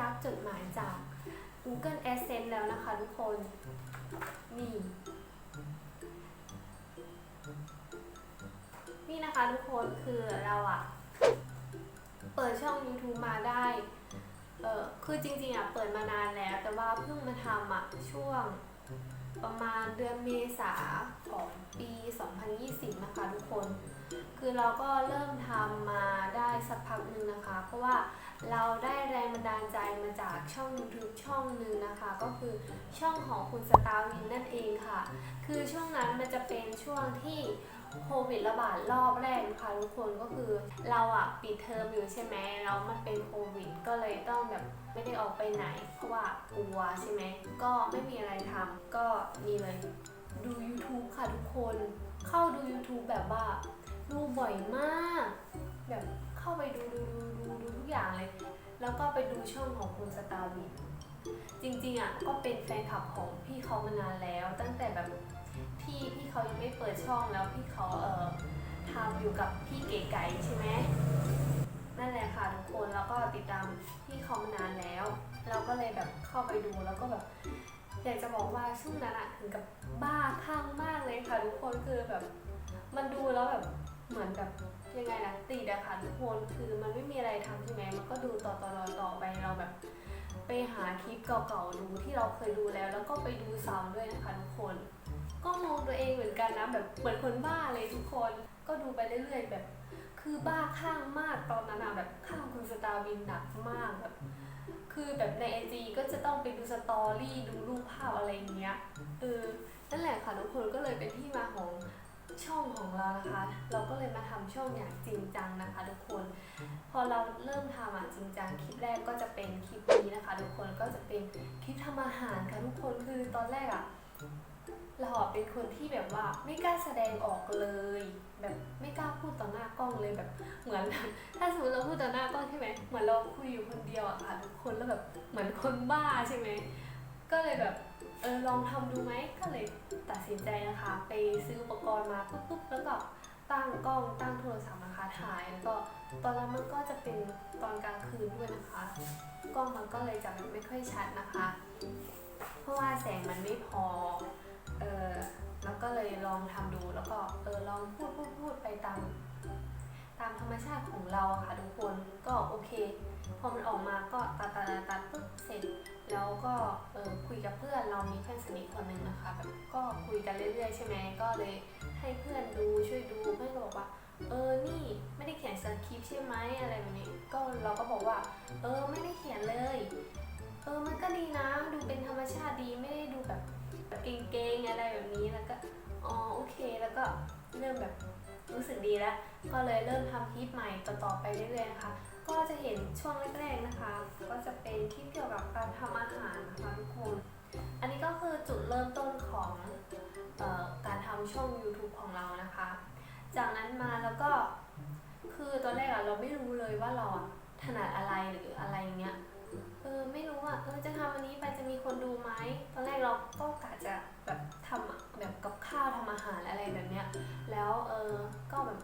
รับจดหมายจาก Google Adsense แล้วนะคะทุกคน นี่ นี่นะคะทุกคนคือเราอะเปิดช่อง YouTube มาได้ เออคือจริงๆอะเปิดมานานแล้ว แต่ว่าเพิ่งมาทำอะช่วงประมาณเดือนเมษาของปี 2020 นะคะทุกคน คือเราก็เริ่มทำมาได้สักพักหนึ่งนะคะ เพราะว่าเราได้แรงบันดาลใจมาจากช่อง YouTube ช่องหนึ่งนะคะ ก็คือช่องของคุณสตาร์วินนั่นเองค่ะ คือช่วงนั้นมันจะเป็นช่วงที่โควิดระบาดรอบแรกนะคะทุกคนก็คือเราอะปิดเทอมอยู่ใช่ไหมแล้วมันเป็นโควิด ก็เลยต้องแบบไม่ได้ออกไปไหนเพราะว่ากลัวใช่ไหมก็ไม่มีอะไรทำก็นี่เลยดู YouTube ค่ะทุกคน เข้าดู YouTube แบบว่า ดูบ่อยมาก แบบเข้าไปดูดูดูดูดูทุกอย่างเลย แล้วก็ไปดูช่องของคุณสตาร์วินจริงๆอะก็เป็นแฟนคลับของพี่เขามานานแล้ว ตั้งแต่แบบพี่พี่เขายังไม่เปิดช่องแล้วพี่เขาเอ่อทำอยู่กับพี่เก๋ไก่ใช่ไหมนั่นแหละค่ะทุกคนแล้วก็ติดตามพี่เขามานานแล้ว เราก็เลยแบบเข้าไปดูแล้วก็แบบอยากจะบอกว่าช่วงนั้นอะถึงกับบ้าคลั่งมากเลยค่ะทุกคนคือแบบ มันดูแล้วแบบ เหมือนแบบยังไงนะติดอะค่ะทุกคนคือมันไม่มีอะไรทำใช่ไหมมันก็ดูต่อต่อต่อต่อไปเราแบบ ไปหาคลิปเก่าๆดูที่เราเคยดูแล้ว แล้วก็ไปดูซ้ำด้วยนะคะทุกคน ก็มองตัวเองเหมือนกันนะแบบเหมือนคนบ้าเลยทุกคนก็ดูไปเรื่อยๆแบบ คือบ้าข้างมากตอนนั้นอะแบบข้างคุณสตาร์วินหนักมากแบบคือแบบในไอจีก็จะต้องไปดูสตอรี่ดูรูปภาพอะไรอย่างเงี้ยเออนั่นแหละค่ะทุกคนก็เลยเป็นที่มาของ ช่องของเรานะคะ เราก็เลยมาทำช่องอย่างจริงจังนะคะ ทุกคน พอเราเริ่มทำอะจริงจังคลิปแรกก็จะเป็นคลิปนี้นะคะ ทุกคนก็จะเป็นคลิปทำอาหารค่ะทุกคนคือตอนแรกอะเราเป็นคนที่แบบว่าไม่กล้าแสดงออกเลย แบบไม่กล้าพูดต่อหน้ากล้องเลยแบบเหมือน ถ้าสมมติเราพูดต่อหน้ากล้องใช่ไหมเหมือนเราคุยอยู่คนเดียวอะค่ะทุกคนแล้วแบบเหมือนคนบ้าใช่ไหมก็เลยแบบ ออลองทำดูไหมก็เลยตัดสินใจนะคะ ไปซื้ออุปกรณ์มาปุ๊บปุ๊บแล้วก็ตั้งกล้องตั้งโทรศัพท์นะคะถ่ายแล้วก็ตอนนั้นมันก็จะเป็นตอนกลางคืนด้วยนะคะ กล้องมันก็เลยจะแบไม่ค่อยชัดนะคะ เพราะว่าแสงมันไม่พอเออแล้วก็เลยลองทำดูแล้วก็เออลองพูดพูดพูดไปตาม ตามธรรมชาติของเราค่ะทุกคนก็โอเค พอมันออกมาก็ตัดตัดตัดปุ๊บเสร็จแล้วก็เออคุยกับเพื่อนเรามีเพื่อนสนิทคนหนึ่งนะคะแบบก็คุยกันเรื่อยๆใช่ไหมก็เลยให้เพื่อนดูช่วยดูเพื่อนก็บอกว่าเออนี่ไม่ได้เขียนสคริปต์ใช่ไหมอะไรแบบนี้ก็เราก็บอกว่าเออไม่ได้เขียนเลยเออมันก็ดีนะดูเป็นธรรมชาติดีไม่ได้ดูแบบแบบเก่งๆอะไรแบบนี้แล้วก็อ๋อโอเคแล้วก็เริ่มแบบรู้สึกดีแล้ว ก็เลยเริ่มทำคลิปใหม่ต่อๆไปเรื่อยๆนะคะ ก็จะเห็นช่วงแรกๆนะคะ ก็จะเป็นคลิปเกี่ยวกับการทำอาหารนะคะทุกคน อันนี้ก็คือจุดเริ่มต้นของออการทำช่อง YouTube ของเรานะคะ จากนั้นมาแล้วก็คือตอนแรกอะเราไม่รู้เลยว่าเราถนัดอะไรหรืออะไรเงี้ยเออไม่รู้อะเออจะทำอันนี้ไปจะมีคนดูไหมตอนแรกเราก็กะจะแบบทำแบบกับข้าวทำอาหารอะไรแบบเนี้ยแล้วเออก็แบบ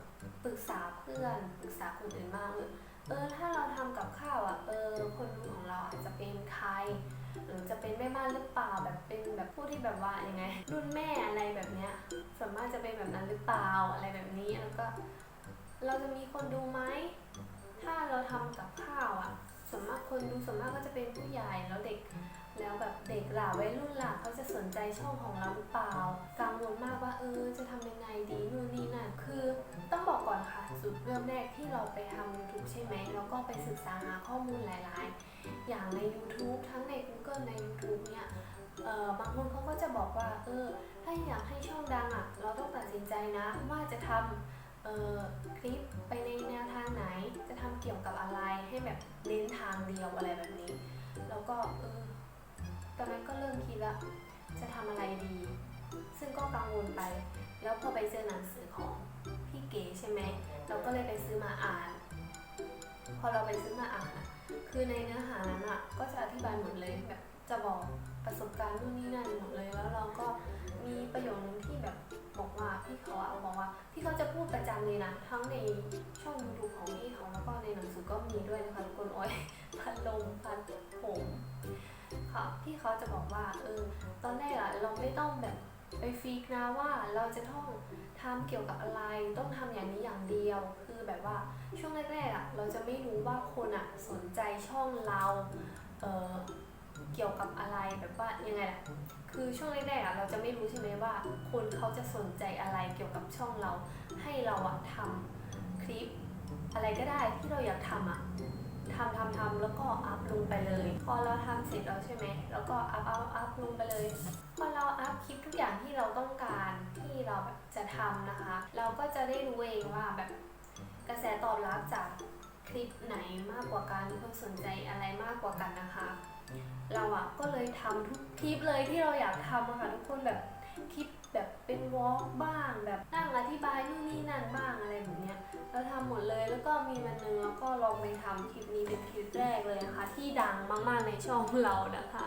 ปรึกษาเพื่อนปรึกษาคนอื่นมากเลย เออถ้าเราทำกับข้าวอะเออคนดูของเราอาจจะเป็นใครหรือจะเป็นแม่บ้านหรือเปล่าแบบเป็นแบบผู้ที่แบบว่ายังไง รุ่นแม่อะไรแบบเนี้ยส่วนมากจะเป็นแบบนั้นหรือเปล่าอะไรแบบนี้แล้วก็เราจะมีคนดูไหมถ้าเราทำกับข้าวอะส่วนมากคนดูส่วนมากก็จะเป็นผู้ใหญ่แล้วเด็ก แล้วแบบเด็กล่ะวัยรุ่นล่ะเขาจะสนใจช่องของเราหรือเปล่า กังวลมากว่าเออจะทำยังไงดีนู่นนี่นั่นคือต้องบอกก่อนค่ะจุดเริ่มแรกที่เราไปทำ YouTube ใช่ไหมเราก็ไปศึกษาหาข้อมูลหลายๆ อย่างใน YouTube ทั้งใน Google ใน YouTube เนี่ยเออบางคนเขาก็จะบอกว่าเออถ้าอยากให้ช่องดังอะ เราต้องตัดสินใจนะว่าจะทำเอ่อคลิปไปในแนวทางไหน จะทำเกี่ยวกับอะไรให้แบบเน้นทางเดียวอะไรแบบนี้ แล้วก็เออ อนนั้นก็เริ่มคิดแล้ว จะทำอะไรดี ซึ่งก็กังวลไป แล้วพอไปเจอหนังสือของพี่เก๋ใช่ไหม เราก็เลยไปซื้อมาอ่าน พอเราไปซื้อมาอ่านอะคือในเนื้อหานั้นอะก็จะอธิบายหมดเลยแบบจะบอกประสบการณ์นู่นนี่นั่นหมดเลย แล้วเราก็มีประโยคนึงที่แบบบอกว่าพี่เขาเอะบอกว่าพี่เขาจะพูดประจำเลยนะ ทั้งในช่อง YouTube ของพี่เขาแล้วก็ในหนังสือก็มีด้วยนะคะทุกคนโอ้ยพันลมพัดผม ค่ะที่เขาจะบอกว่าเออตอนแรกอะเราไม่ต้องแบบไปฟิกนะว่าเราจะต้องทำเกี่ยวกับอะไร ต้องทำอย่างนี้อย่างเดียว คือแบบว่าช่วงแรกๆอะเราจะไม่รู้ว่าคนอะสนใจช่องเราเออเกี่ยวกับอะไรแบบว่ายังไงล่ะคือช่วงแรกๆอะเราจะไม่รู้ใช่ไหมว่า คนเขาจะสนใจอะไรเกี่ยวกับช่องเรา ให้เราอะทำคลิป อะไรก็ได้ที่เราอยากทำอะ ทำทำทำแล้วก็อัพลงไปเลย พอเราทำเสร็จแล้วใช่ไหมแล้วก็อัพอัพอัพลงไปเลยพอเราอัพคลิปทุกอย่างที่เราต้องการที่เราแบบจะทำนะคะ เราก็จะได้รู้เองว่าแบบกระแสตอบรับจากคลิปไหนมากกว่ากันคนสนใจอะไรมากกว่ากันนะคะ เราอะก็เลยทำทุกคลิปเลยที่เราอยากทำอะค่ะทุกคนแบบคลิป แบบเป็นวอล์กบ้าง แบบนั่งอธิบายนู่นนี่นั่นบ้างอะไรแบบเนี้ยเราทำหมดเลยแล้วก็มีวันหนึงเราก็ลองไปทำคลิปนี้เป็นคลิปแรกเลยนะคะ ที่ดังมากๆในช่องเรานะคะ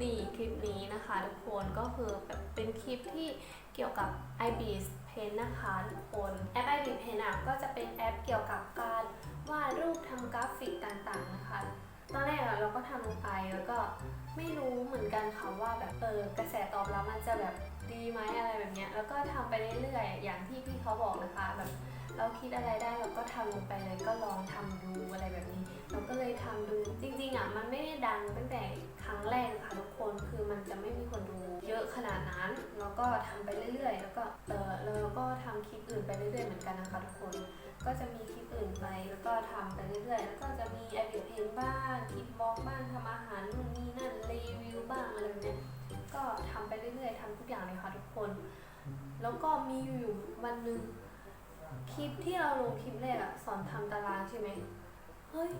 นี่คลิปนี้นะคะทุกคนก็คือแบบเป็นคลิปที่เกี่ยวกับ i b s Pen นะคะทุกคนแอป i b s Pen อะก็จะเป็นแอปเกี่ยวกับการวาดรูปทำกราฟิกต่างๆนะคะตอนแรกเราก็ทำลงไปแล้วก็ไม่รู้เหมือนกันค่ะว่าแบบเออกระแสตอบรับมันจะแบบ ดีไหมอะไรแบบเนี้ยแล้วก็ทำไปเรื่อยๆอย่างที่พี่เขาบอกนะคะแบบเราคิดอะไรได้เราก็ทำลงไปเลยก็ลองทำดูอะไรแบบนี้ เราก็เลยทำดูจริงๆอะมันไม่ได้ดังตั้งแต่ครั้งแรกค่ะทุกคนคือมันจะไม่มีคนดูเยอะขนาดนั้นแล้วก็ทำไปเรื่อยๆ แล้วก็เออเราก็ทำคลิปอื่นไปเรื่อยๆเหมือนกันนะคะทุกคน ก็จะมีคลิปอื่นไปแล้วก็ทำไปเรื่อยๆ แล้วก็จะมีแอปเพลงบ้างคลิปบล็อกบ้างทำอาหารนู่นนี่นั่นรีวิวบ้างอะไรแบบเนี้ย ก็ทำไปเรื่อยๆทำทุกอย่างเลยค่ะทุกคน แล้วก็มีอยู่วันหนึ่งคลิปที่เราลงคลิปแรกอะสอนทำตารางใช่ไหมเฮ้ย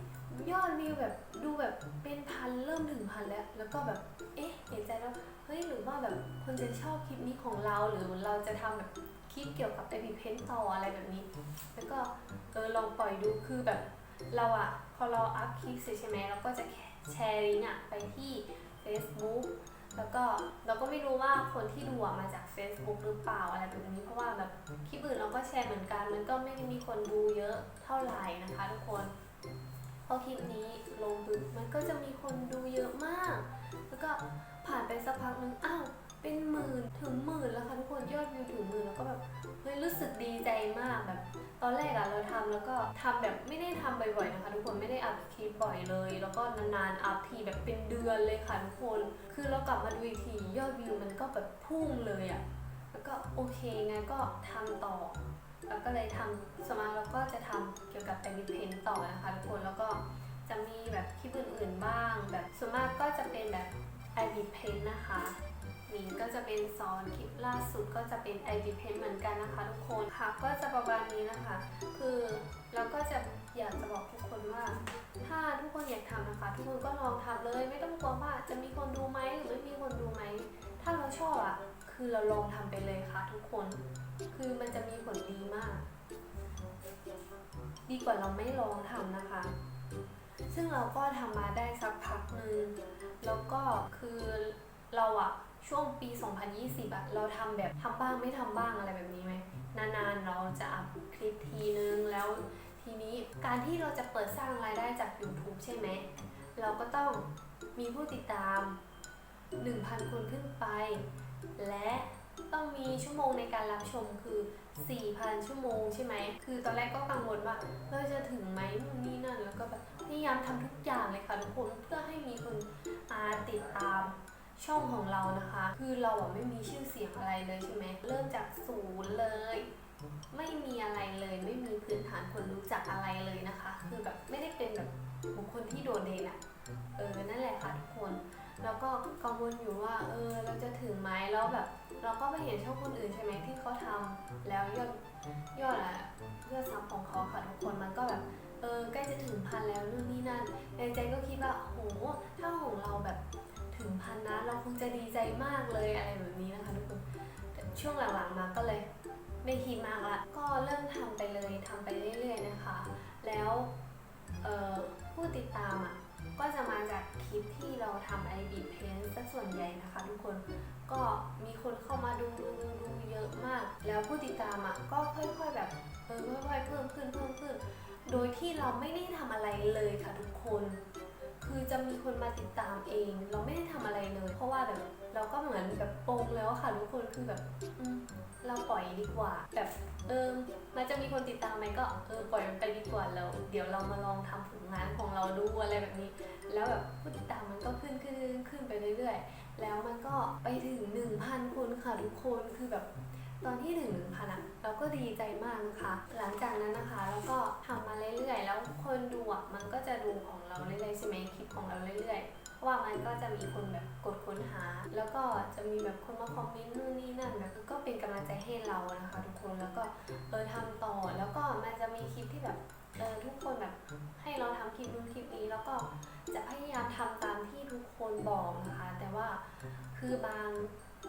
ยอดวิวแบบดูแบบเป็นพันเริ่มถึงพันแล้ว แล้วก็แบบเอ๊ะเห็นใจแล้วเฮ้ยหรือว่าแบบคนจะชอบคลิปนี้ของเราหรือเราจะทำแบบคลิปเกี่ยวกับไอพีเพนต่ออะไรแบบนี้ แล้วก็เออลองปล่อยดูคือแบบเราอะพอเราอัพคลิปเสร็จใช่ไหมเราก็จะแชร์ลิงก์อะไปที่ Facebook แล้วก็เราก็ไม่รู้ว่าคนที่ดูอะมาจาก Facebook หรือเปล่าอะไรแบบนี้ เพราะว่าแบบคลิปอื่นเราก็แชร์เหมือนกัน มันก็ไม่ได้มีคนดูเยอะเท่าไหร่นะคะ ทุกคนพอคลิปนี้ลงปุ๊บมันก็จะมีคนดูเยอะมาก แล้วก็ผ่านไปสักพักนึงอ้าวเป็นหมื่นถึงหมื่นแล้วค่ะทุกคนยอดวิวถึงหมื่นแล้วก็แบบเฮ้ยรู้สึกดีใจมากแบบ ตอนแรกอะเราทำแล้วก็ทำแบบไม่ได้ทำบ่อยๆนะคะทุกคนไม่ได้อัพคลิปบ่อยเลย แล้วก็นานๆอัพทีแบบเป็นเดือนเลยค่ะทุกคน คือเรากลับมาดูอีกทียอดวิวมันก็แบบพุ่งเลยอะแล้วก็โอเคงั้นก็ทำต่อแล้วก็เลยทำสวนมากเราก็จะทำเกี่ยวกับแอนิเพนต่อนะคะทุกคนแล้วก็จะมีแบบคลิปอื่นๆบ้าง แบบส่วนมากก็จะเป็นแบบไอ i b p a n นะคะ นี่ก็จะเป็นสอนคลิปล่าสุดก็จะเป็น i b p a n เหมือนกันนะคะทุกคนค่ะก็จะประมาณนี้นะคะ คือเราก็จะอยากจะบอกทุกคนว่า ถ้าทุกคนอยากทำนะคะ ทุกคนก็ลองทำเลย ไม่ต้องกลัวว่าจะมีคนดูไหมหรือไม่มีคนดูไหม ถ้าเราชอบอะคือเราลองทำไปเลยค่ะ ทุกคน คือมันจะมีผลดีมาก ดีกว่าเราไม่ลองทำนะคะ ซึ่งเราก็ทำมาได้สักพักหนึ่งแล้วก็คือเราอะ ช่วงปี 2020อะเราทำแบบทำบ้างไม่ทำบ้างอะไรแบบนี้ไหมนานๆเราจะอัพคลิปทีนึงแล้วทีนี้การที่เราจะเปิดสร้างรายได้จาก YouTube ใช่ไหมเราก็ต้องมีผู้ติดตาม 1,000 คนขึ้นไป และต้องมีชั่วโมงในการรับชมคือ 4,000 ชั่วโมงใช่ไหม คือตอนแรกก็กังวลว่าเราจะถึงไหมนี่นั่นแล้วก็แบบพยายามทำทุกอย่างเลยค่ะทุกคนเพื่อให้มีคนอาติดตาม ช่องของเรานะคะ คือเราอะไม่มีชื่อเสียงอะไรเลยใช่ไหมเริ่มจากศูนย์เลย ไม่มีอะไรเลย ไม่มีพื้นฐานคนรู้จักอะไรเลยนะคะ คือแบบไม่ได้เป็นแบบบุคคลที่โดดเด่นอะเออนั่นแหละค่ะทุกคน แล้วก็กังวลอยู่ว่าเออเราจะถึงไหมแล้วแบบ เราก็ไปเห็นช่องคนอื่นใช่ไหมที่เขาทำแล้วยอดยอดอะยอดซับของเขาค่ะทุกคนมันก็แบบเออใกล้จะถึงพันแล้วนู่นนี่นั่นในใจก็คิดว่าโหถ้าของเราแบบ ถึงพันนะเราคงจะดีใจมากเลยอะไรแบบนี้นะคะทุกคนช่วงหลังๆมาก็เลยไม่คิดมากละก็เริ่มทำไปเลยทำไปเรื่อยๆนะคะ แล้วผู้ติดตามอะก็จะมาจากคลิปที่เราทำไอบีเพนซะส่วนใหญ่นะคะ ทุกคนก็มีคนเข้ามาดูดูดูดูเยอะมาก แล้วผู้ติดตามอะก็ค่อยๆแบบเออค่อยๆเพิ่มขึ้นเพิ่มขึ้น โดยที่เราไม่ได้ทำอะไรเลยค่ะทุกคน คือจะมีคนมาติดตามเอง เราไม่ได้ทำอะไรเลย เพราะว่าแบบเราก็เหมือนแบบโปงแล้วค่ะทุกคนคือแบบเราปล่อยดีกว่า แบบเออมันจะมีคนติดตามไหมก็เออปล่อยมันไปดีกว่าแล้ว เดี๋ยวเรามาลองทำผลงานของเราดูอะไรแบบนี้ แล้วแบบผู้ติดตามมันก็ขึ้นขึ้นขึ้นไปเรื่อยๆ แล้วมันก็ไปถึง 1,000 คนค่ะทุกคนคือแบบ ตอนที่ถึง1,000อะเราก็ดีใจมากนะคะ หลังจากนั้นนะคะเราก็ทำมาเรื่อยๆ แล้วคนดูอะมันก็จะดูของเราเรื่อยๆใช่ไหมคลิปของเราเรื่อยๆราะว่ามันก็จะมีคนแบบกดค้นหา แล้วก็จะมีแบบคนมาคอมเมนต์นู่นนี่นั่นแบบก็เป็นกำลังใจให้เรานะคะทุกคนแล้วก็เออทำต่อแล้วก็มันจะมีคลิปที่แบบเออทุกคนแบบให้เราทำคลิปนู้นคลิปนี้แล้วก็จะพยายามทำตามที่ทุกคนบอกนะคะ แต่ว่าคือบาง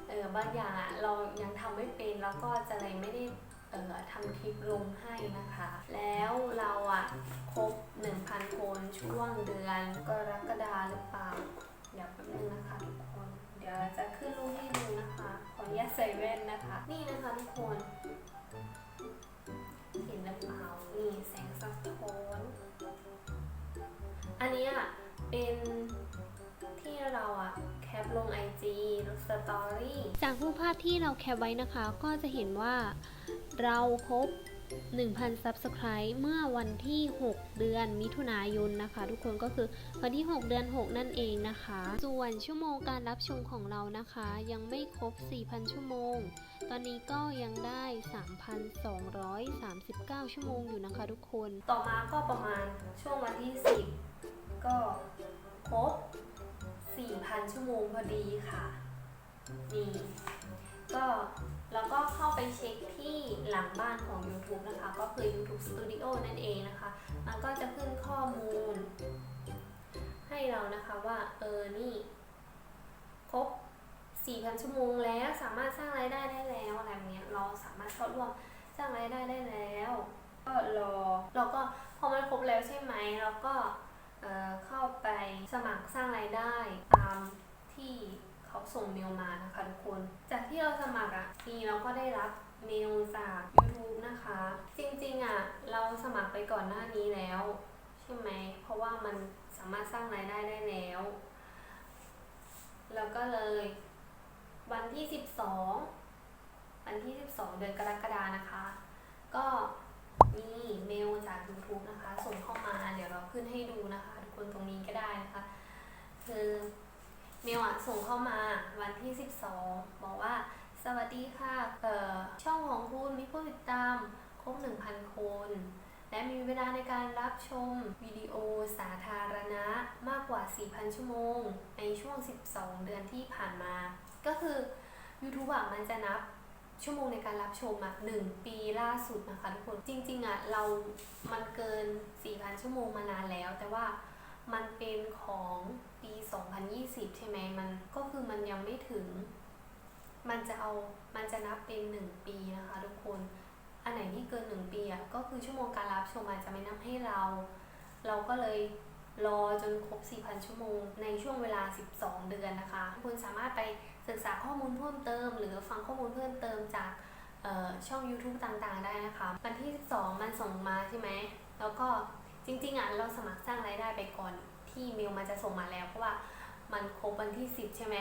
เออบางอย่างอะเรายังทำไม่เป็นแล้วก็จะเลยไม่ได้เออทำคลิปลงให้นะคะ แล้วเราอะครบ 1,000 คนช่วงเดือนกรกฎาหรือเปล่า เดี๋ยวแป๊บนึงนะคะทุกคน เดี๋ยวจะขึ้นรูปให้ดูนะคะขออนุญาตใส่แว่นนะคะ นี่นะคะทุกคน เห็นหรือเปล่านี่แสงสะท้อนอันนี้ยเป็นที่เราอะ ปลง IG ลงสตอรี่จากรูปภาพที่เราแคปไว้นะคะ ก็จะเห็นว่าเราครบ 1,000 Subscribe เมื่อวันที่ 6 เดือนมิถุนายนนะคะ ทุกคนก็คือวันที่ 6 เดือน 6 นั่นเองนะคะ ส่วนชั่วโมงการรับชมของเรานะคะ ยังไม่ครบ 4,000 ชั่วโมง ตอนนี้ก็ยังได้ 3,239 ชั่วโมงอยู่นะคะทุกคน ต่อมาก็ประมาณช่วงวันที่ 10 ก็ครบ 4,000ชั่วโมงพอดีค่ะ นี่ ก็แล้วก็เข้าไปเช็คที่หลังบ้านของ YouTube นะคะ ก็คือ YouTube Studio นั่นเองนะคะ มันก็จะขึ้นข้อมูล ให้เรานะคะว่าเออ นี่ ครบ 4,000 ชั่วโมงแล้วสามารถสร้างรายได้ได้แล้วอะไรแบบเนี้ยเราสามารถเข้าร่วมสร้างรายได้ได้แล้ว ก็รอเราก็พอมันครบแล้วใช่ไหมเราก็ เข้าไปสมัครสร้างรายได้ตามที่เขาส่งเมลมานะคะทุกคน จากที่เราสมัครอะนี่เราก็ได้รับเมลจาก YouTube นะคะ จริงๆอะเราสมัครไปก่อนหน้านี้แล้ว ใช่ไหม เพราะว่ามันสามารถสร้างรายได้ได้แล้วแล้วก็เลยวันที่ 12 วันที่ 12 เดือนกรกฎานะคะ ก็ มีเมลจาก YouTube นะคะ ส่งเข้ามาเดี๋ยวเราขึ้นให้ดูนะคะ ทุกคนตรงนี้ก็ได้นะคะคือเมลอะส่งเข้ามาวันที่ 12 บอกว่า สวัสดีค่ะเอ่อช่องของคุณมีผู้ติดตามครบ 1,000 คน และมีเวลาในการรับชมวิดีโอสาธารณะมากกว่า 4,000 ชั่วโมง ในช่วง 12 เดือนที่ผ่านมา ก็คือ YouTube อะมันจะนับ ชั่วโมงในการรับชมอะ1ปีล่าสุดนะคะทุกคนจริงๆอะเรา มันเกิน 4,000 ชั่วโมงมานานแล้ว แต่ว่ามันเป็นของปี 2020 ใช่ไหมมันก็คือมันยังไม่ถึง มันจะเอามันจะนับเป็น 1 ปีนะคะ ทุกคน อันไหนที่เกิน 1 ปีอะก็คือชั่วโมงการรับชมอาจจะไม่นับให้เรา เราก็เลยรอจนครบ 4,000 ชั่วโมง ในช่วงเวลา 12 เดือนนะคะ คุณสามารถไป ศึกษาข้อมูลเพิ่มเติม หรือฟังข้อมูลเพิ่มเติมจากช่อง YouTube ต่างๆ ได้นะคะ วันที่ 12 มันส่งมาใช่ไหม แล้วก็จริงๆอะเราสมัครสร้างรายได้ไปก่อนที่เมลมันจะส่งมาแล้ว เพราะว่ามันครบวันที่ 10 ใช่ไหม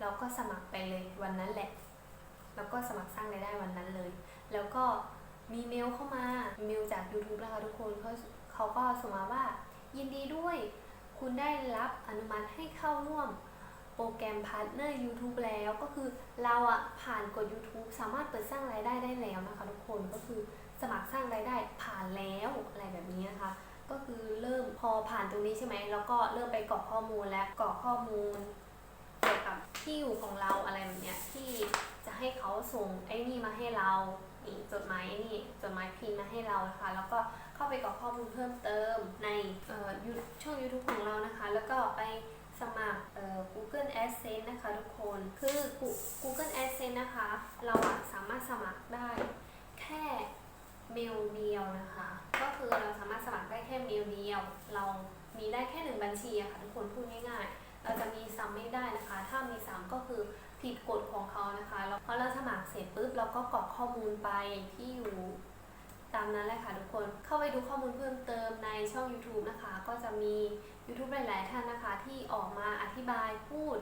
เราก็สมัครไปเลยวันนั้นแหละ แล้วก็สมัครสร้างรายได้วันนั้นเลย แล้วก็มีเมลเข้ามาเมลจาก YouTube นะคะทุกคนเขาเขาก็ส่งมาว่า ยินดีด้วย คุณได้รับอนุมัติให้เข้าร่วม รแกรมพาร์ทเนอร์ YouTube แล้วก็คือเราอะผ่านกด YouTube สามารถเปิดสร้างรายได้ได้แล้วนะคะทุกคนก็คือสมัครสร้างรายได้ผ่านแล้วอะไรแบบนี้นะคะก็คือเริ่มพอผ่านตรงนี้ใช่ไหมแล้วก็เริ่มไปกรอกข้อมูลและกรอกข้อมูลเกี่ยวกับที่อยู่ของเราอะไรแบบเนี้ยที่จะให้เขาส่งไอ้นี่มาให้เรานี่จดหมายนี่จดหมายพิมพ์มาให้เรานะคะแล้วก็เข้าไปกรอกข้อมูลเพิ่มเติมในช่อง YouTube ของเรานะคะ แล้วก็ไป สมัคร Google Adsense นะคะทุกคน คือ Google Adsense นะคะ เราสามารถสมัครได้แค่เมลเดียวนะคะ ก็คือเราสามารถสมัครได้แค่เมลเดียว เรามีได้แค่หนึ่งบัญชีอะค่ะทุกคนพูดง่ายๆ เราจะมีซ้ำไม่ได้นะคะ ถ้ามีซ้ำก็คือผิดกฎของเขานะคะ แล้วพอเราสมัครเสร็จปุ๊บเราก็กรอกข้อมูลไปที่อยู่ ตามนั้นแหละค่ะทุกคน เข้าไปดูข้อมูลเพิ่มเติมในช่อง YouTube นะคะ ก็จะมี YouTube หลายๆท่านนะคะ ที่ออกมาอธิบายพูด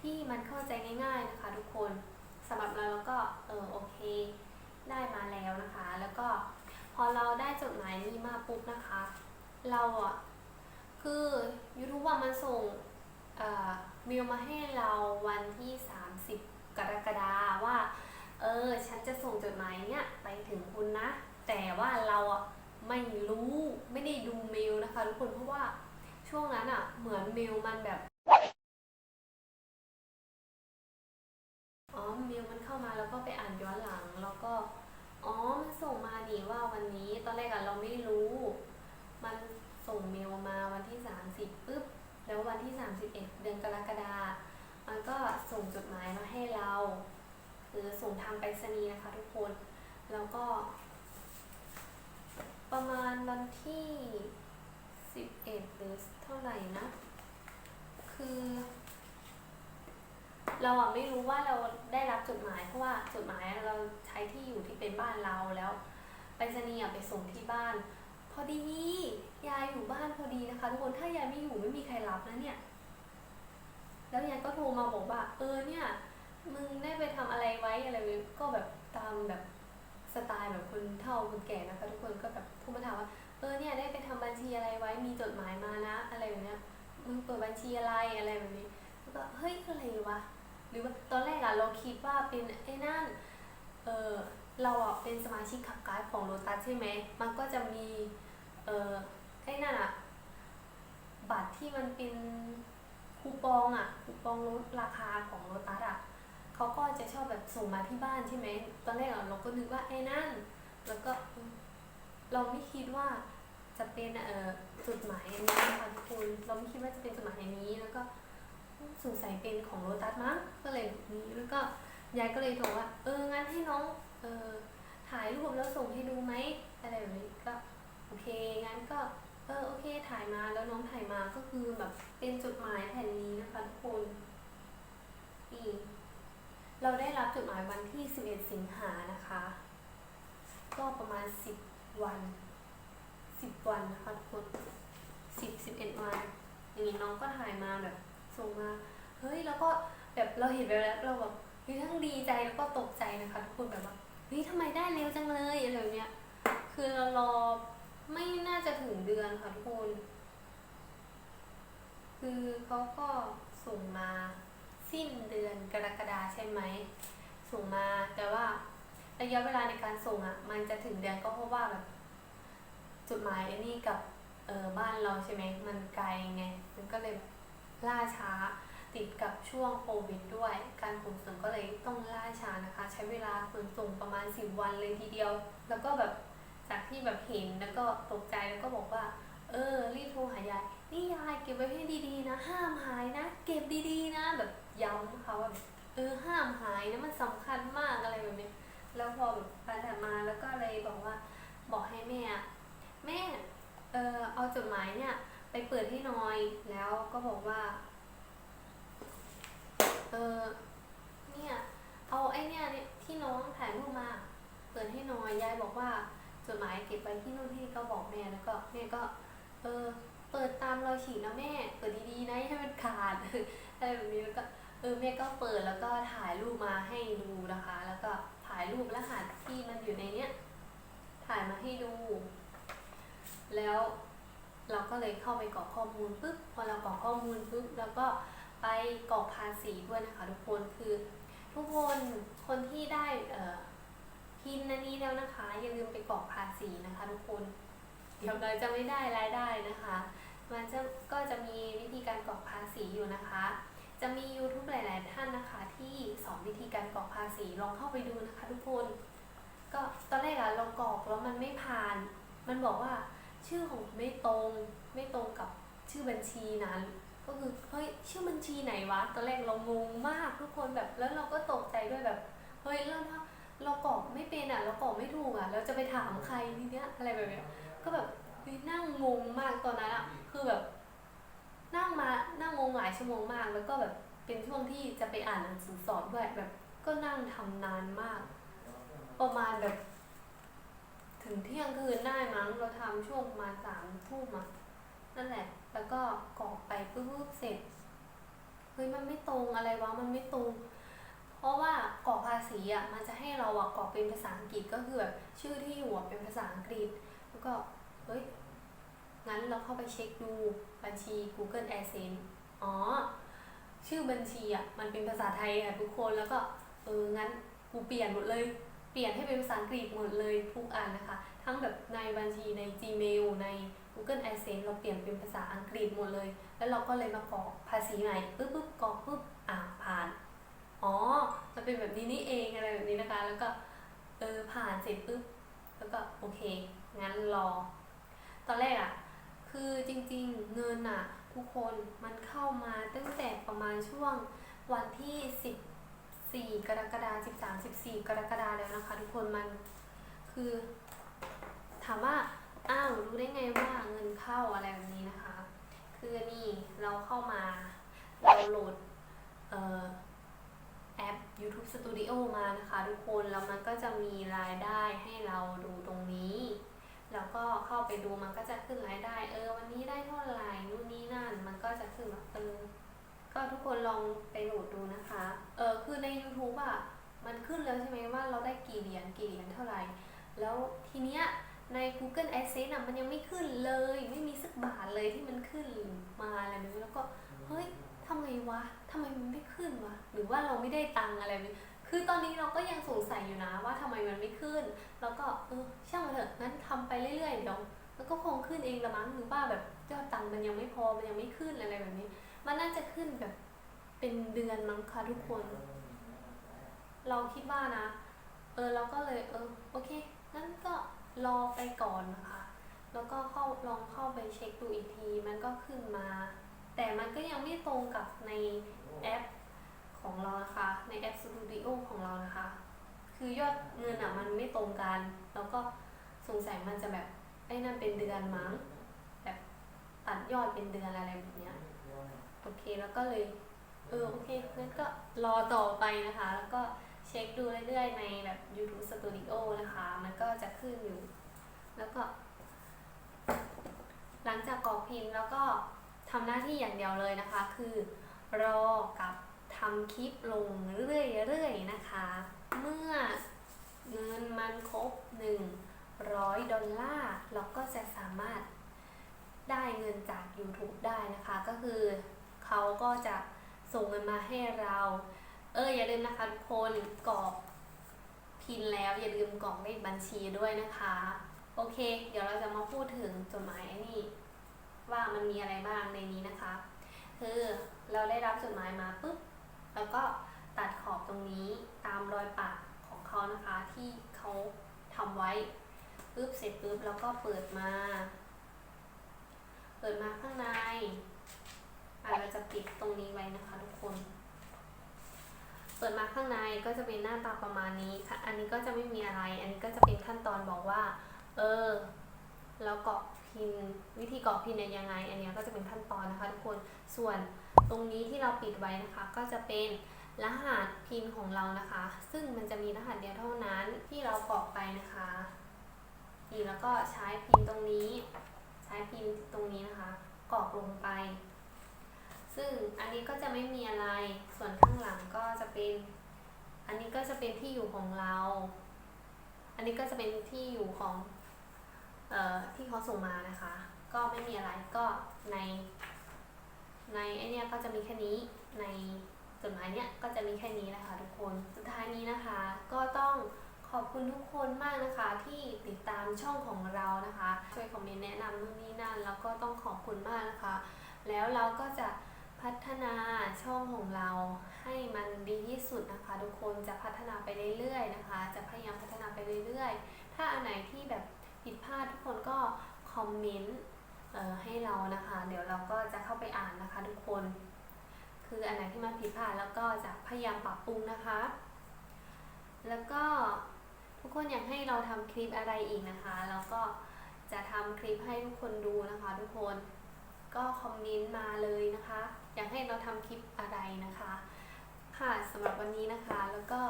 ที่มันเข้าใจง่าย ๆนะคะ ทุกคนสำหรับเราแล้วก็เออโอเคได้มาแล้วนะคะ แล้วก็พอเราได้จดหมายนี้มาปุ๊บนะคะ เราอะคือ YouTube ว่ามันส่งเอ่อเมลมาให้เราวันที่ 30 กรกฎาว่า เออ ฉันจะส่งจดหมายเนี่ยไปถึงคุณนะ แต่ว่าเราอะไม่รู้ไม่ได้ดูเมลนะคะทุกคนเพราะว่าช่วงนั้นอะเหมือนเมลมันแบบอ๋อเมลมันเข้ามาแล้วก็ไปอ่านย้อนหลัง แล้วก็อ๋อมันส่งมานี่ว่าวันนี้ตอนแรกอะเราไม่รู้ มันส่งเมลมาวันที่ 30ปุ๊บแล้ววันที่ 31 เดือนกรกฎามันก็ส่งจดหมายมาให้เรา คือส่งทางไปรษณีย์นะคะทุกคน แล้วก็ ประมาณวันที่11หรือเท่าไหร่นะ คือ เราอะไม่รู้ว่าเราได้รับจดหมาย เพราะว่าจดหมายเราใช้ที่อยู่ที่เป็นบ้านเราแล้วไปรษณีย์ไปส่งที่บ้าน พอดียายอยู่บ้านพอดีนะคะ ทุกคนถ้ายายไม่อยู่ไม่มีใครรับนะเนี่ย แล้วยายก็โทรมาบอกว่า เออเนี่ยมึงได้ไปทำอะไรไว้อะไรไว้ก็แบบตามแบบ สไตล์แบบคนเฒ่าคนแก่นะคะทุกคนก็แบบโทรมาถามว่าเออเนี่ยได้ไปทำบัญชีอะไรไว้มีจดหมายมานะ อะไรแบบเนี้ยมึงเปิดบัญชีอะไรอะไรแบบนี้แล้วก็เฮ้ยอะไรวะหรือว่าตอนแรกอะเราคิดว่าเป็นไอ้นั่นเออเราอะเป็นสมาชิกขับการ์ของโ o ตัสใช่ไหมมันก็จะมีเออไอ้นั่นอะบัตรที่มันเป็นคูปองอะคูปองลดราคาของโ o ตัสอะ เขาก็จะชอบแบบส่งมาที่บ้านใช่ไหมตอนแรกเราก็นึกว่าไอ้นั่น แล้วก็เราไม่คิดว่าจะเป็นเอ่อจดหมายอันนี้นะคะทุกคนเราไม่คิดว่าจะเป็นจดหมายอันนี้ แล้วก็สงสัยเป็นของโรตัสมั้งก็เลยนี้แล้วก็ยายก็เลยบอกว่า เอองั้นให้น้องเออถ่ายรูปแล้วส่งให้ดูไหมอะไรแบบนี้ก็โอเคงั้นก็เออโอเคถ่ายมาแล้วน้องถ่ายมาก็คือแบบเป็นจดหมายแผ่นนี้นะคะทุกคน ได้รับจดหมายวันที่ 11 สิงหานะคะ ก็ประมาณ 10 วัน 10 วันนะคะทุกคน10 11 วัน อย่างนี้น้องก็ถ่ายมาแบบส่งมา เฮ้ย แล้วก็แบบเราเห็นไปแล้วเราแบบเฮ้ยทั้งดีใจแล้วก็ตกใจนะคะทุกคนแบบว่า เฮ้ยทำไมได้เร็วจังเลยอะไรเนี้ย คือเรารอไม่น่าจะถึงเดือนค่ะทุกคน คือเขาก็ส่งมา สิ้นเดือนกรกฎาใช่ไหมส่งมาแต่ว่าระยะเวลาในการส่งอะ มันจะถึงเดือนก็เพราะว่าแบบจดหมายอันนี้กับเออบ้านเราใช่ไหมมันไกลไงมันก็เลยล่าช้าติดกับช่วงโควิดด้วย การขนส่งก็เลยต้องล่าช้านะคะ ใช้เวลาขนส่งประมาณ 10 วันเลยทีเดียว แล้วก็แบบจากที่แบบเห็นแล้วก็ตกใจแล้วก็บอกว่า เออรีบโทรหายายนี่ยายเก็บไว้ให้ดีๆนะ ห้ามหายนะ เก็บดีๆนะแบบ ย้ำเขาว่าแบบเออห้ามหายนะมันสำคัญมากอะไรแบบนี้แล้วพอแบบไปแต่มาแล้วก็เลยบอกว่าบอกให้แม่อะแม่เออเอาจดหมายเนี่ย ไปเปิดให้หน่อยแล้วก็บอกว่าเออเนี่ยเอาไอ้เนี่ยที่น้องถ่ายรูปมาเปิดให้หน่อยยายบอกว่าจดหมายเก็บไว้ที่นู่นที่ก็บอกแม่แล้วก็แม่ก็เออเปิดตามรอยฉีดนะแม่ เปิดดีๆนะให้มันขาดอะไรแบบนี้แล้วก็ เออแม่ก็เปิดแล้วก็ถ่ายรูปมาให้ดูนะคะ แล้วก็ถ่ายรูปรหัสที่มันอยู่ในเนี้ยถ่ายมาให้ดู แล้วเราก็เลยเข้าไปกรอกข้อมูลปุ๊บพอเรากรอกข้อมูลปุ๊บแล้วก็ไปกรอกภาษีด้วยนะคะ ทุกคนคือ ทุกคนคนที่ได้เอ่อพินอันนี้แล้วนะคะ อย่าลืมไปกรอกภาษีนะคะ ทุกคนเดี๋ยวเราจะไม่ได้รายได้นะคะ มันจะก็จะมีวิธีการกรอกภาษีอยู่นะคะ จะมี YouTube หลาย ๆ ท่านนะคะ ที่สอนวิธีการกรอกภาษีลองเข้าไปดูนะคะทุกคน ก็ตอนแรกอะเรากรอกแล้วมันไม่ผ่าน มันบอกว่าชื่อของไม่ตรงไม่ตรงกับชื่อบัญชีนั้น ก็คือเฮ้ยชื่อบัญชีไหนวะตอนแรกเรางงมากทุกคนแบบแล้วเราก็ตกใจด้วยแบบเฮ้ยแล้วถ้าเรากรอกไม่เป็นอะเรากรอกไม่ถูกอะเราจะไปถามใครทีเนี้ยอะไรแบบเนี้ยก็แบบนั่งงงมากตอนนั้นอะคือแบบ นั่งมานั่งงงหลายชั่วโมงมาก แล้วก็แบบเป็นช่วงที่จะไปอ่านหนังสือสอนด้วยแบบก็นั่งทำนานมาก ประมาณแบบ ถึงเที่ยงคืนได้มั้งเราทำช่วงประมาณสามทุ่มอะนั่นแหละ แล้วก็กรอกไปปุ๊บเสร็จเฮ้ยมันไม่ตรงอะไรวะมันไม่ตรง เพราะว่ากรอกภาษีอะมันจะให้เราอะกรอกเป็นภาษาอังกฤษก็คือแบบชื่อที่อยู่เป็นภาษาอังกฤษ แล้วก็เฮ้ย งั้นเราเข้าไปเช็คดูบัญชี Google AdSense อ๋อ ชื่อบัญชีอะ มันเป็นภาษาไทยอะทุกคน แล้วก็เออ งั้นกูเปลี่ยนหมดเลย เปลี่ยนให้เป็นภาษาอังกฤษหมดเลยทุกอันนะคะ ทั้งแบบในบัญชีใน Gmail ใน Google AdSense เราเปลี่ยนเป็นภาษาอังกฤษหมดเลย แล้วเราก็เลยมากรอกภาษีใหม่ปึ๊บปึ๊บกรอกปึ๊บ อ่าผ่าน อ๋อ มันเป็นแบบนี้นี่เองอะไรแบบนี้นะคะ แล้วก็เออผ่านเสร็จปุ๊บ แล้วก็โอเค งั้นรอ ตอนแรกอะ คือจริงๆเงินอะทุกคนมันเข้ามาตั้งแต่ประมาณช่วงวันที่ 14 กรกฎาคม13 14 กรกฎาคมแล้วนะคะ ทุกคนมันคือ ถามว่าอ้าวรู้ได้ไงว่าเงินเข้าอะไรแบบนี้นะคะ คือนี่เราเข้ามาเราโหลดเอ่อแอป YouTube Studio มานะคะ ทุกคนแล้วมันก็จะมีรายได้ให้เราดูตรงนี้ แล้วก็เข้าไปดูมันก็จะขึ้นรายได้ เออ วันนี้ได้เท่าไหร่นู่นนี่นั่น มันก็จะขึ้นแบบเออก็ทุกคนลองไปโหลดดูนะคะ เออคือใน YouTube อะมันขึ้นแล้วใช่ไหมว่าเราได้กี่เหรียญกี่เหรียญเท่าไหร่ แล้วทีเนี้ยใน Google AdSense อะมันยังไม่ขึ้นเลย ไม่มีสักบาทเลยที่มันขึ้นมาอะไรแบบนี้แล้วก็เฮ้ยทำไงวะทำไมมันไม่ขึ้นวะหรือว่าเราไม่ได้ตังอะไรแบบนี้ คือตอนนี้เราก็ยังสงสัยอยู่นะว่าทำไมมันไม่ขึ้น แล้วก็เออช่างมันเถอะงั้นทำไปเรื่อยๆเดี๋ยวมันก็คงขึ้นเองละมั้งหรือว่าแบบยอดตังค์มันยังไม่พอมันยังไม่ขึ้นอะไรแบบนี้ มันน่าจะขึ้นแบบเป็นเดือนมั้งคะทุกคน เราคิดว่านะ เออเราก็เลยเออโอเคงั้นก็รอไปก่อนนะคะ แล้วก็เข้าลองเข้าไปเช็คดูอีกที มันก็ขึ้นมา แต่มันก็ยังไม่ตรงกับในแอปของเรานะคะ ในแอป Studio ของเรานะคะ คือยอดเงินอะมันไม่ตรงกัน แล้วก็สงสัยมันจะแบบไอ้นั่นเป็นเดือนมั้งแบบตัดยอดเป็นเดือนอะไรแบบเนี้ยโอเคแล้วก็เลยเออโอเคงั้นก็รอต่อไปนะคะ แล้วก็เช็คดูเรื่อยๆในแบบ YouTube Studio นะคะ มันก็จะขึ้นอยู่ แล้วก็ หลังจากกรอกพิมพ์แล้วก็ทำหน้าที่อย่างเดียวเลยนะคะ คือรอกับทำคลิปลงเรื่อยๆนะคะ เมื่อเงินมันครบ 100 ดอลลาร์เราก็จะสามารถได้เงินจาก YouTube ได้นะคะ ก็คือเขาก็จะส่งเงินมาให้เรา เอออย่าลืมนะคะทุกคนกรอกพินแล้วอย่าลืมกรอกเลขบัญชีด้วยนะคะ โอเค เดี๋ยวเราจะมาพูดถึงจดหมายนี่ว่ามันมีอะไรบ้างในนี้นะคะ คือเราได้รับจดหมายมาปุ๊บแล้วก็ ตัดขอบตรงนี้ตามรอยปากของเขานะคะที่เขาทำไว้ปุ๊บเสร็จปุ๊บแล้วก็เปิดมา เปิดมาข้างในเราจะปิดตรงนี้ไว้นะคะทุกคน เปิดมาข้างในก็จะเป็นหน้าตาประมาณนี้ค่ะ อันนี้ก็จะไม่มีอะไร อันนี้ก็จะเป็นขั้นตอนบอกว่า เออ แล้วเกรอกพินวิธีเกรอกพินเนี่ยยังไง อันนี้ก็จะเป็นขั้นตอนนะคะทุกคน ส่วนตรงนี้ที่เราปิดไว้นะคะ ก็จะเป็น รหัสพินของเรานะคะ ซึ่งมันจะมีรหัสเดียวเท่านั้นที่เรากรอกไปนะคะนี่แล้วก็ใช้พินตรงนี้ ใช้พินตรงนี้นะคะกรอกลงไป ซึ่งอันนี้ก็จะไม่มีอะไรส่วนข้างหลังก็จะเป็น อันนี้ก็จะเป็นที่อยู่ของเรา อันนี้ก็จะเป็นที่อยู่ของเอ่อที่เขาส่งมานะคะ ก็ไม่มีอะไรก็ใน ในไอเนี้ยก็จะมีแค่นี้ใน จดหมายเนี้ยก็จะมีแค่นี้นะคะ ทุกคนสุดท้ายนี้นะคะ ก็ต้องขอบคุณทุกคนมากนะคะ ที่ติดตามช่องของเรานะคะ ช่วยคอมเมนต์แนะนำนู่นนี่นั่น แล้วก็ต้องขอบคุณมากนะคะ แล้วเราก็จะพัฒนาช่องของเราให้มันดีที่สุดนะคะ ทุกคนจะพัฒนาไปเรื่อยๆนะคะ จะพยายามพัฒนาไปเรื่อยๆ ถ้าอันไหนที่แบบผิดพลาดทุกคนก็คอมเมนต์ให้เรานะคะ เดี๋ยวเราก็จะเข้าไปอ่านนะคะ ทุกคน คืออันไหนที่มันผิดพลาดแล้วก็จะพยายามปรับปรุงนะคะ แล้วก็ทุกคนอยากให้เราทำคลิปอะไรอีกนะคะ แล้วก็จะทำคลิปให้ทุกคนดูนะคะ ทุกคนก็คอมเมนต์มาเลยนะคะ อยากให้เราทำคลิปอะไรนะคะ ค่ะสำหรับวันนี้นะคะ แล้วก็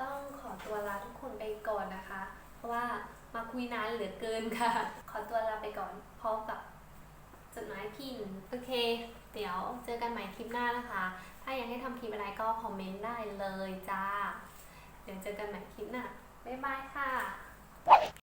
ต้องขอตัวลาทุกคนไปก่อนนะคะ เพราะว่ามาคุยนานเหลือเกินค่ะ ขอตัวลาไปก่อนพร้อมกับจดหมายพินโอเค เดี๋ยวเจอกันใหม่คลิปหน้านะคะ ถ้าอยากให้ทำคลิปอะไรก็คอมเมนต์ได้เลยจ้า เดี๋ยวเจอกันใหม่คลิปหน้า บ๊ายบายค่ะ